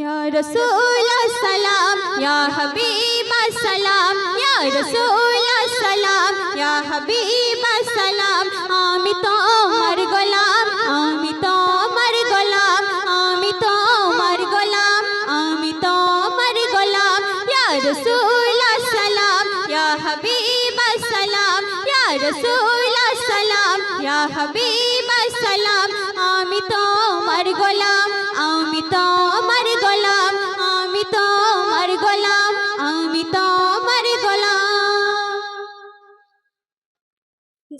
يا رسول السلام يا حبيب السلام يا رسول السلام يا حبيب السلام আমি তোমার গোলাম আমি তোমার গোলাম আমি তোমার গোলাম আমি তোমার গোলাম يا رسول السلام يا حبيب السلام يا رسول السلام يا حبيب السلام আমি তোমার গোলাম আমি তোমার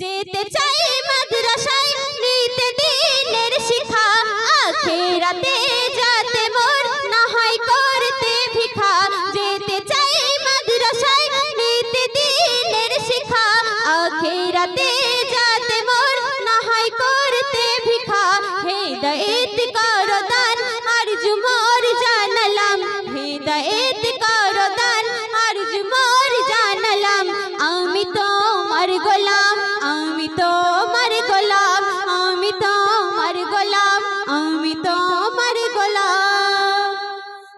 যেতে চাই মাদ্রাসায়, নিতে দিনের শিখা আখেরাতে যাতে মোর না হয় করতে ভিখা যেতে চাই মাদ্রাসায়, নিতে দিনের শিখা আখেরাতে যাতে মোর না হয় করতে ভিখা হেদায়েত করো দান আর জুমর জানালাম। হেদায়েত করো গোলাম, আমি তোমার গোলাম, আমি তোমার গোলাম, আমি তোমার গোলাম।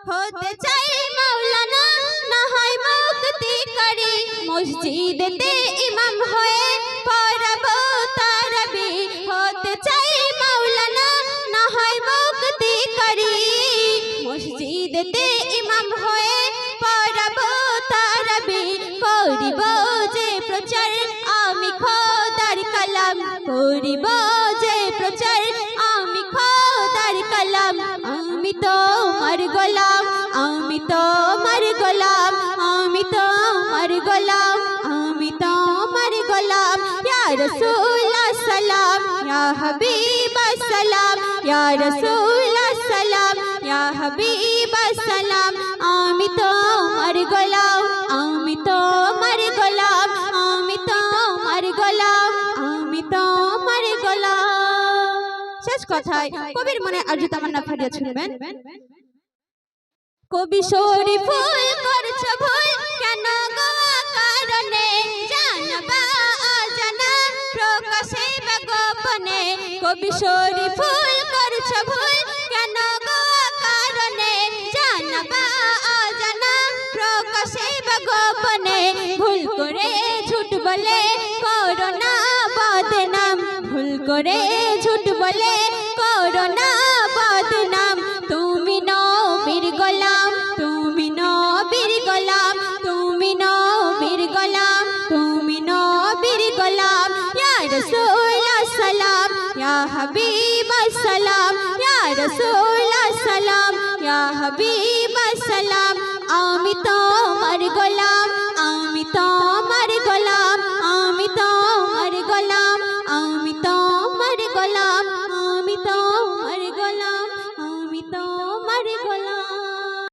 হতে চাই মাওলানা, না হয় মুক্তি করি মসজিদেতে ইমাম হয়ে পড়াবো কালাম করিব যে প্রচার, আমি খোদার কালাম। আমি তোমার গোলাম, আমি তোমার গোলাম, আমি তোমার গোলাম, আমি তোমার গোলাম। ইয়া রাসূল সালাম, ইয়া হাবিব সালাম, ইয়া রাসূল সালাম, ইয়া হাবিব সালাম। আমি তোমার গোলাম শেষ কথায় কবির মনে আরজু তামান্না ফারিয়া শুনবেন কবি শরীফুল করছ ভুল কেন গোয়া কারণে জানবা অজানা প্রকাশে বা গোপনে? কবি শরীফুল করছ ভুল কেন গোয়া কারণে জানবা অজানা প্রকাশে বা গোপনে? ভুল করে ঝুট বলে করে ঝুট বলে, করোনা বদনাম, তুমি নবীর গোলাম, তুমি নবীর গোলাম, তুমি নবীর গোলাম, তুমি নবীর গোলাম, ইয়া রাসূল সালাম, ইয়া হাবিব সালাম, ইয়া রাসূল সালাম, ইয়া হাবিব সালাম, আমি তোমার গোলাম